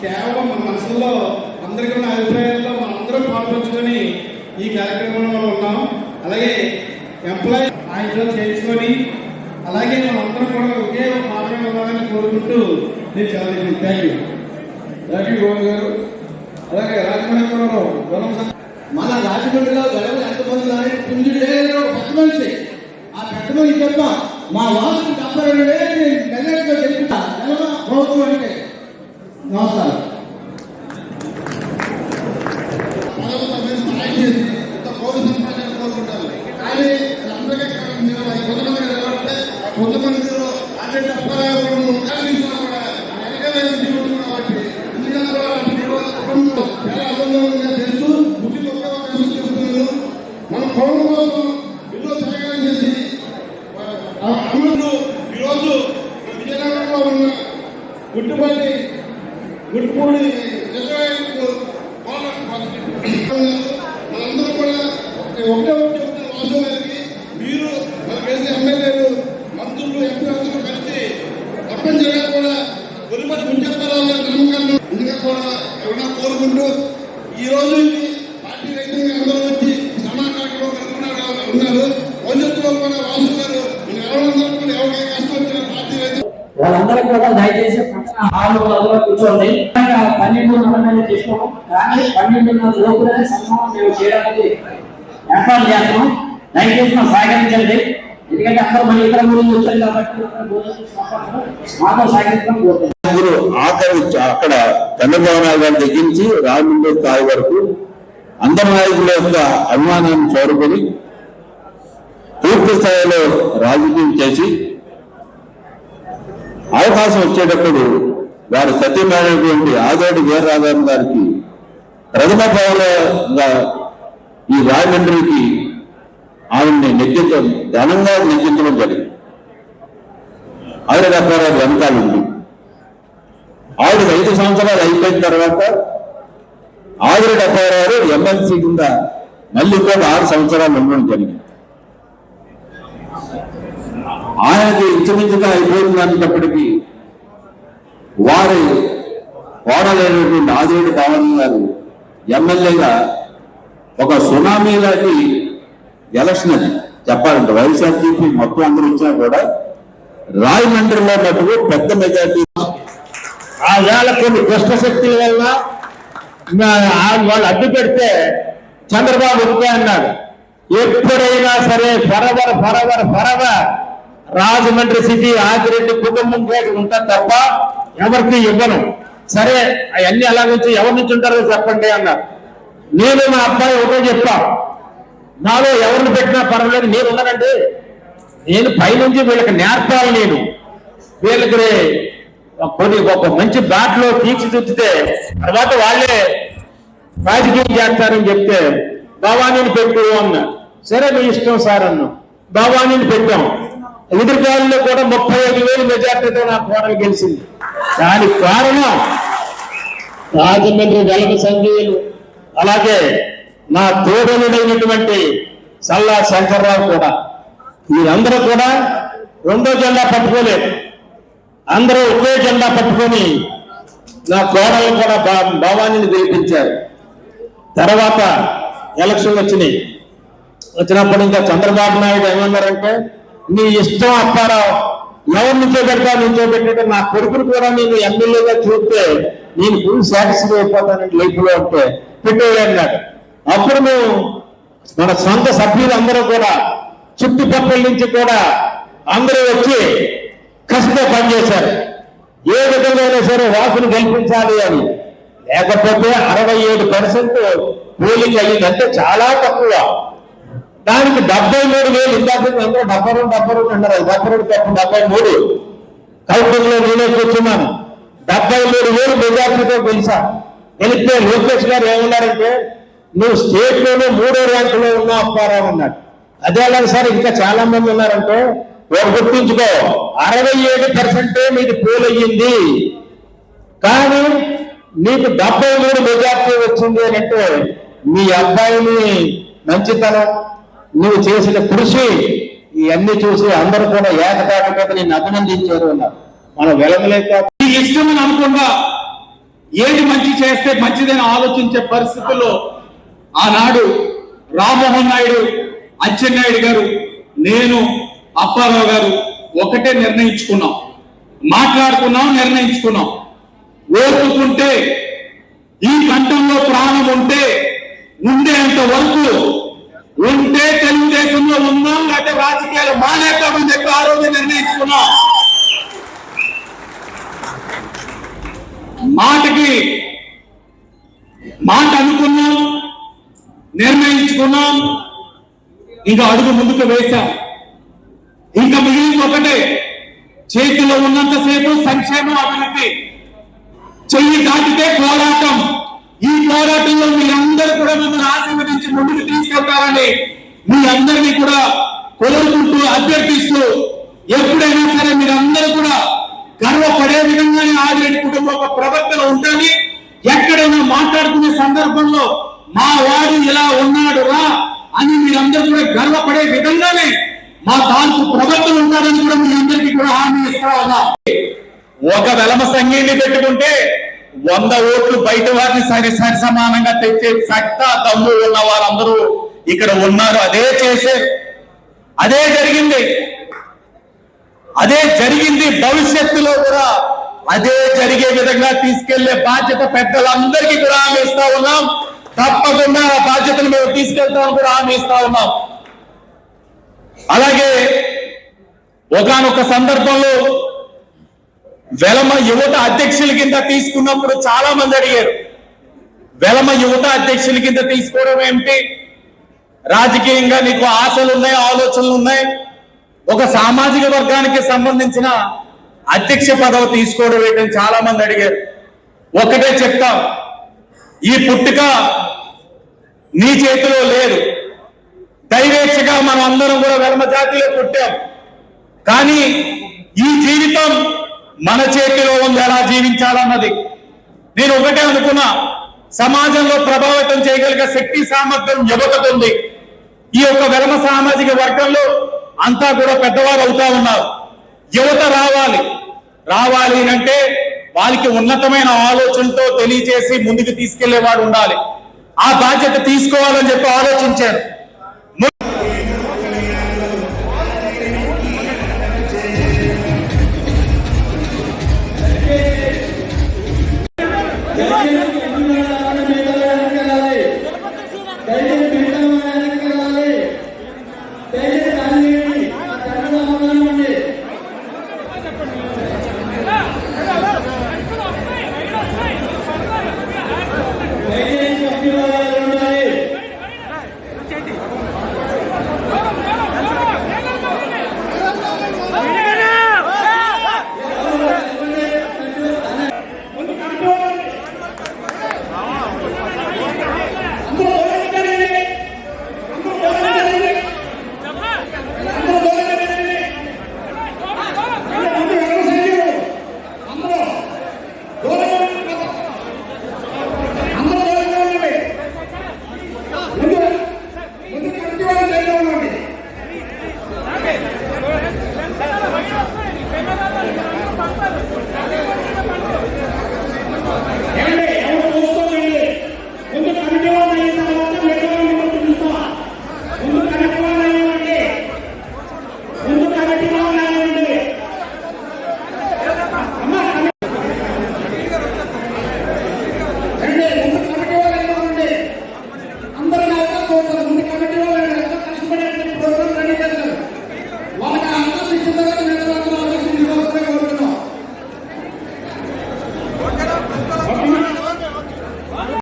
కేవలం మన మనసులో అందరికీ ఉన్న అభిప్రాయాల్లో మనం అందరం పాల్పంచుకొని ఈ కార్యక్రమంలో మనం ఉన్నాం. అలాగే ఎంప్లాయీ ఆయనలో చేర్చుకొని అలాగే మనం అందరం కూడా ఒకే ఒక కోరుకుంటూ నేను చాలా thank you thank you Govind garu. అలాగే రాజమహేశ్వరరావు గుణం మన రాజమండ్రిలో గడవ ఎంతమంది ఉన్నారు పుంజుడే పెద్ద మనిషి ఆ పెద్ద మనిషి తప్ప మా వాసు డెబ్బై రెండు వేలు మెజార్టీతో గెలుపుతా. ప్రభుత్వం అంటే. నమస్కారం కానీ అందరికీ కొంతమంది నిలబడితే కొంతమంది అంటే తప్పరాకుండా కూడా వెనకాల జీవితం కాబట్టి ఎందుకంటే చాలా అభివృద్ధిగా తెలుసు బుద్ధి ఒక్క చెప్తున్నాను మన పౌరుల ఎన్నో త్యాగాలు చేసి అమలు ఈరోజు విజయనగరంలో ఉన్న గుట్టుపల్లి గుట్టుపూడి రిజర్వాయర్కు మనందరూ కూడా ఒకటే ఒకటి చెప్తున్న వాసు గారికి మీరు మన వేసే ఎమ్మెల్యేలు మంత్రులు ఎంపీ అందరూ కలిసి తప్పనిసరిగా కూడా గురిపటి ముంచెత్తాలని నమ్మకాన్ని ఇంకా కూడా ఎవరైనా కోరుకుంటూ ఈ రోజు ఇది పార్టీ రైతులు అందరూ వచ్చి సమాకారంలో ఉన్నారు ఉన్నారు భవిష్యత్తులో కూడా వాసు గారు మన ఎవరందరూ కూడా ఎవరికి కష్టం వచ్చిన పార్టీ రైతులు వాళ్ళందరూ కూడా దయచేసి పక్కన హాల్ వాళ్ళలో కూర్చోండి. పన్నెండున్నర మీద కానీ పన్నెండున్నర లోపునే సంభవం మేము చేయడానికి ఏర్పాటు చేస్తాం దయచేసి మాకు సహకరించండి. ఎందుకంటే అందరూ మన ఇతర ఊరు వచ్చారు కాబట్టి మాతో సహకరించడం కోరుతున్నాం ఆఖరి అక్కడ చంద్రబాబు నాయుడు గారి దగ్గర నుంచి రాజమండ్రి స్థాయి వరకు అందరి నాయకుల యొక్క అభిమానాన్ని చూరుకొని పూర్తి స్థాయిలో రాజకీయం చేసి అవకాశం వచ్చేటప్పుడు వారి సత్యమైనటువంటి ఆదోటి వీరరాఘవన్ గారికి ప్రథమ పౌరుగా ఈ రాజమండ్రికి ఆవిడని నెగ్గించడం ఘనంగా నెగ్గించడం జరిగింది. ఆవిడ రకాల వెనకాలండి ఆవిడ ఐదు సంవత్సరాలు అయిపోయిన తర్వాత ఆవిడ డెబ్బై ఆరు ఎమ్మెల్సీ కింద మళ్ళీ కూడా ఆరు సంవత్సరాలు ఉండడం జరిగింది. ఆయనకి ఇంచుమించుగా అయిపోయింది అనేటప్పటికీ వారి కోడలైనటువంటి ఆదిరెడ్డి పవన్ గారు ఎమ్మెల్యేగా ఒక సునామీ లాంటి ఎలక్షన్ అది. చెప్పాలంటే వైఎస్ఆర్సీపీ మొత్తం అందరూ వచ్చినా కూడా రాజమండ్రిలో మటుకు పెద్ద మెజార్టీ. ఆ వేళ కొన్ని దుష్ట శక్తుల వల్ల ఆ- వాళ్ళు అడ్డు పెడితే చంద్రబాబు ఒకే అన్నాడు ఎప్పుడైనా సరే forever forever forever Rajahmundry city Adireddy కుటుంబం పేరు ఉంటా తప్ప ఎవరికి ఇవ్వను. సరే అవన్నీ అలా నుంచి ఎవరి నుంచి ఉంటారో చెప్పండి అన్నారు. నేను మా అబ్బాయి ఒకటే చెప్పా నాలో ఎవరిని పెట్టినా పర్వాలేదు నేను ఉన్నానండి. నేను పైనుంచి వీళ్ళకి నేర్పాలి నేను. వీళ్ళకి కొన్ని ఒక మంచి బాటలో తీర్చిదిద్దితే తర్వాత వాళ్ళే రాజకీయం చేస్తారని చెప్తే భవానీని పెట్టు అన్న. సరే మీ ఇష్టం సార్ అన్నాం. భవానీని పెట్టాం. ఎదురుగాలిలో కూడా ముప్పై ఐదు వేలు మెజార్టీతో నా కోడలు గెలిచింది. దానికి కారణం రాజమండ్రి వెలక సంజయులు. అలాగే నా తోడనుడైనటువంటి సల్లా శంకర్రావు కూడా. వీరందరూ కూడా రెండో జెండా పట్టుకోలేదు. అందరూ ఒకే జెండా పట్టుకొని నా కోడలు కూడా భా- భవానీని గెలిపించారు. తర్వాత ఎలక్షన్లు వచ్చినాయి. వచ్చినప్పుడు ఇంకా చంద్రబాబు నాయుడు ఏమన్నారంటే నీ ఇష్టం అప్పారావు. ఎవరు నుంచో పెడతా నుంచో నా కొడుకును కూడా నేను ఎమ్మెల్యేగా చూస్తే నేను ఫుల్ సాటిస్ఫై అయిపోతానండి లైఫ్లో అంటే పెట్టేవాడు అన్నాడు. అప్పుడు మేము మన సొంత సభ్యులందరూ కూడా చుట్టుపక్కల నుంచి కూడా అందరూ వచ్చి కసిగా పనిచేశారు ఏ విధంగా సరే వాసును కల్పించాలి అని. లేకపోతే అరవై ఏడు పర్సెంట్ పోలింగ్ అయ్యింది అంటే చాలా తక్కువ. దానికి డెబ్బై మూడు వేలు ఇందాక అందరూ డెబ్బై రెండు డెబ్బై రెండు అన్నారు. డెబ్బై రెండు తప్పు డెబ్బై మూడు. కౌంటింగ్లో నేనే కూర్చున్నాను. డెబ్బై మూడు వేలు మెజార్టీతో గెలిచా. గెలిస్తే లోకేష్ గారు ఏమన్నారంటే నువ్వు స్టేట్లోనే మూడో ర్యాంకులో ఉన్నావు అప్పారావు అన్నాడు. అదే అలాగే సార్ ఇంకా చాలా మంది ఉన్నారంటే వారు గుర్తుంచుకో అరవై ఏడు పర్సెంటే మీది పోలయ్యింది కానీ నీకు డెబ్బై మూడు మెజార్టీ వచ్చింది అని అంటే మీ అబ్బాయిని మంచితనం నువ్వు చేసిన కృషి ఇవన్నీ చూసి అందరూ కూడా ఏకతాటి మీద నిన్ను అభినందించారు అన్నారు. మనం వెలగలేక నీ ఇష్టమని అనుకుండా ఏది మంచి చేస్తే మంచిదని ఆలోచించే పరిస్థితుల్లో ఆనాడు రామ్మోహన్ నాయుడు అచ్చెన్నాయుడు గారు నేను అప్పారావు గారు ఒకటే నిర్ణయించుకున్నాం. మాట్లాడుకున్నాం నిర్ణయించుకున్నాం. ఓర్చుకుంటే ఈ కంఠంలో ప్రాణం ఉంటే ఉండేంత వరకు ఉంటే తెలుగుదేశంలో ఉన్నాం లేకపోతే రాజకీయాలు మానేద్దామని చెప్పి ఆ రోజు నిర్ణయించుకున్నాం. మాటకి మాట అనుకున్నాం నిర్ణయించుకున్నాం ఇంకా అడుగు ముందుకు వేశాం. ఇంకా మిగిలింది ఒకటే చేతిలో ఉన్నంతసేపు సంక్షేమం అభివృద్ధి. చెయ్యి దాటితే పోరాటం. ఈ పోరాటంలో మీరందరూ కూడా మిమ్మల్ని ఆశీర్వదించి ముందుకు తీసుకెళ్తారని మీ అందరినీ కూడా కోరుకుంటూ అభ్యర్థిస్తూ ఎప్పుడైనా సరే మీరందరూ కూడా గర్వపడే విధంగానే ఆదిరెడ్డి కుటుంబం ఒక ప్రవర్తన ఉంటుంది ఎక్కడైనా మాట్లాడుకునే సందర్భంలో మా వాడు ఇలా ఉన్నాడు రా అని మీరందరూ కూడా గర్వపడే విధంగానే మా తాలూకు ప్రవర్తన ఉండాలని కూడా మీ అందరికీ కూడా హామీ ఇస్తా ఉన్నా. ఒక వెలమ సంగీని పెట్టుకుంటే వంద ఓట్లు బయట వారిని సరి సరి సమానంగా తెచ్చే సత్తా దమ్ము ఉన్న వారందరూ ఇక్కడ ఉన్నారు. అదే చేసే అదే జరిగింది. అదే జరిగింది. భవిష్యత్తులో కూడా అదే జరిగే విధంగా తీసుకెళ్ళే బాధ్యత పెద్దలందరికీ కూడా హామీ ఇస్తా ఉన్నాం. తప్పకుండా ఆ బాధ్యతను మేము తీసుకెళ్తామని కూడా హామీ ఇస్తా ఉన్నాం. అలాగే ఒకనొక సందర్భంలో వెలమ యువత అధ్యక్షుల కింద తీసుకున్నప్పుడు చాలా మంది అడిగారు. వెలమ యువత అధ్యక్షుల కింద తీసుకోవడం ఏమిటి? రాజకీయంగా నీకు ఆశలు ఉన్నాయి ఆలోచనలు ఉన్నాయి. ఒక సామాజిక వర్గానికి సంబంధించిన అధ్యక్ష పదవి తీసుకోవడం ఏంటని చాలా మంది అడిగారు. ఒకటే చెప్తాం ఈ పుట్టుక నీ చేతిలో లేదు. దైవేచ్ఛగా మనం అందరం కూడా వెలమ జాతిలో పుట్టాం. కానీ మన చేతిలో ఉంది ఎలా జీవించాలన్నది. నేను ఒకటే అనుకున్నా సమాజంలో ప్రభావితం చేయగలిగే శక్తి సామర్థ్యం యువతకు ఉంది. ఈ యొక్క వెలమ సామాజిక వర్గంలో అంతా కూడా పెద్దవారు అవుతా ఉన్నారు. యువత రావాలి. రావాలి అంటే వాళ్ళకి ఉన్నతమైన ఆలోచనతో తెలియజేసి ముందుకు తీసుకెళ్ళేవాడు ఉండాలి. ఆ బాధ్యత తీసుకోవాలని చెప్పి ఆలోచించాను